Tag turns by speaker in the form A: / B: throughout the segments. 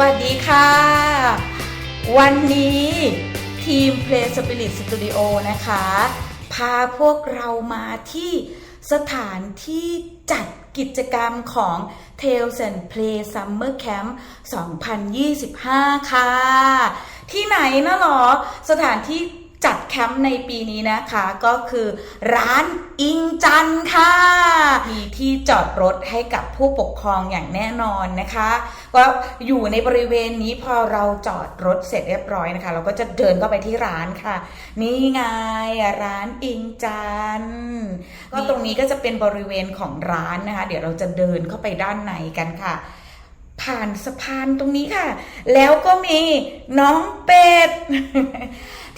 A: วัสดีค่ะ วันนี้ทีม Play Spirit Studio นะคะ พาพวกเรามาที่สถานที่จัดกิจกรรมของ Tales and Play Summer Camp 2025 ค่ะ ที่ไหนนะหรอ สถานที่ จัดแคมป์ในปีนี้นะคะก็คือร้านอิงจันค่ะ มีที่จอดรถให้กับผู้ปกครองอย่างแน่นอนนะคะ ก็อยู่ในบริเวณนี้พอเราจอดรถเสร็จเรียบร้อยนะคะ เราก็จะเดินเข้าไปที่ร้านค่ะ นี่ไงร้านอิงจันก็ตรงนี้ก็จะเป็นบริเวณของร้านนะคะ เดี๋ยวเราจะเดินเข้าไปด้านในกันค่ะ ผ่านสะพานตรงนี้ค่ะ แล้วก็มีน้องเป็ด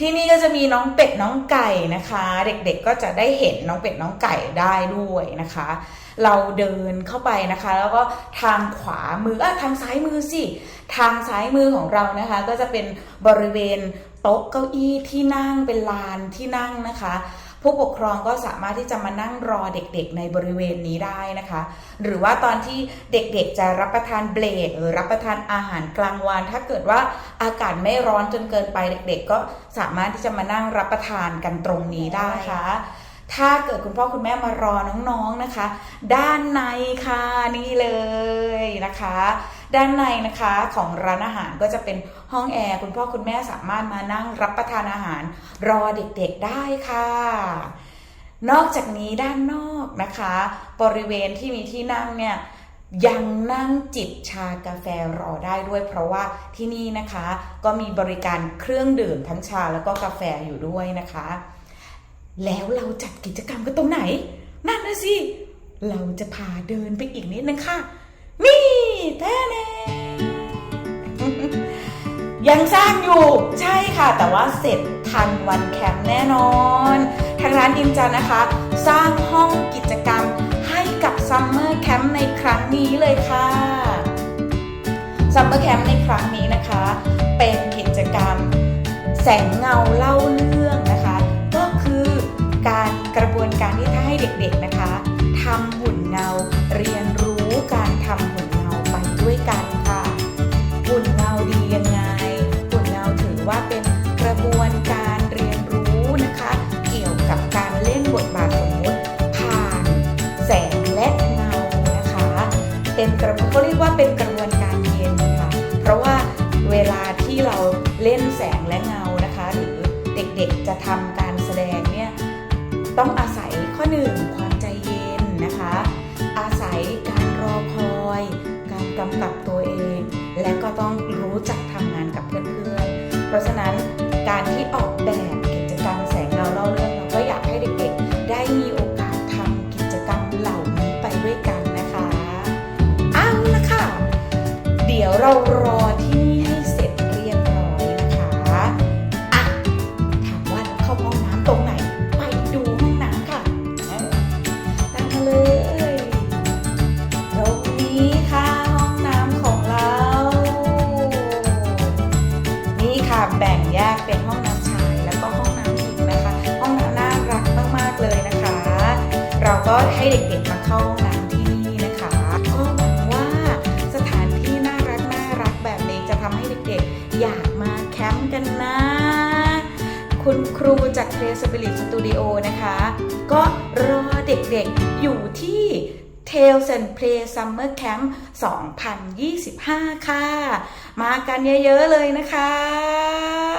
A: ที่นี่ก็จะมีน้องเป็ดน้องไก่นะคะ เด็กๆก็จะได้เห็นน้องเป็ดน้องไก่ได้ด้วยนะคะ เราเดินเข้าไปนะคะ แล้วก็ทางขวามืออะทางซ้ายมือสิทางซ้ายมือของเรานะคะ ก็จะเป็นบริเวณโต๊ะเก้าอี้ที่นั่งเป็นลานที่นั่งนะคะ ผู้ปกครองก็สามารถที่จะมานั่งรอเด็กๆในบริเวณนี้ได้นะคะ หรือว่าตอนที่เด็กๆจะรับประทานเบรกหรือรับประทานอาหารกลางวัน ถ้าเกิดว่าอากาศไม่ร้อนจนเกินไปเด็ก ๆ ก็สามารถที่จะมานั่งรับประทานกันตรงนี้ได้ค่ะถ้าเกิดคุณพ่อคุณแม่มารอน้องๆนะคะ ด้านในค่ะนี่เลยนะคะ ด้านในนะคะของร้านอาหารก็จะเป็นห้องแอร์คุณพ่อคุณแม่สามารถมานั่งรับประทานอาหาร รอเด็กๆได้ค่ะ นอกจากนี้ด้านนอกนะคะ บริเวณที่มีที่นั่งเนี่ยยังนั่งจิบชากาแฟรอได้ด้วย เพราะว่าที่นี่นะคะ ก็มีบริการเครื่องดื่มทั้งชาแล้วก็กาแฟอยู่ด้วยนะคะ แล้วเราจัดกิจกรรมกันตรงไหน นั่นนะสิ เราจะพาเดินไปอีกนิดนึงค่ะ แท้แน่ยังสร้างอยู่ใช่ค่ะ แต่ว่าเสร็จทันวันแคมป์แน่นอน ทางร้านอินจันนะคะ สร้างห้องกิจกรรมให้กับซัมเมอร์แคมป์ในครั้งนี้เลยค่ะซัมเมอร์แคมป์ในครั้งนี้นะคะ เป็นกิจกรรม แสงเงาเล่าเรื่องนะคะ ก็คือการกระบวนการที่ถ้าให้เด็กๆนะคะทำหุ่นเงา ว่าเป็นกระบวนการเย็นค่ะ เพราะว่าเวลาที่เราเล่นแสงและเงานะคะ หรือเด็กๆจะทำการแสดงเนี่ยต้องอาศัยข้อหนึ่งความใจเย็นนะคะ อาศัยการรอคอย การกำกับตัวเอง และก็ต้องรู้จักทำงานกับเพื่อนๆ เพราะฉะนั้นการที่ออกแบบ รอที่นี่ให้เสร็จเรียบร้อยนะคะอะถามว่าเราเข้าห้องน้ำตรงไหน ไปดูห้องน้ำค่ะตามมาเลยตรงนี้ค่ะห้องน้ำของเรา นี่ค่ะแบ่งแยกเป็นห้องน้ำชายแล้วก็ห้องน้ำหญิงนะคะ ห้องน้ำน่ารักมากๆเลยนะคะ เราก็ให้เด็กๆมาเข้าห้องน้ำ กันนะ คุณครูจาก Play Spirit Studio นะคะ ก็รอเด็กๆอยู่ที่ Tales and Play Summer Camp 2025 ค่ะ มากันเยอะๆเลยนะคะ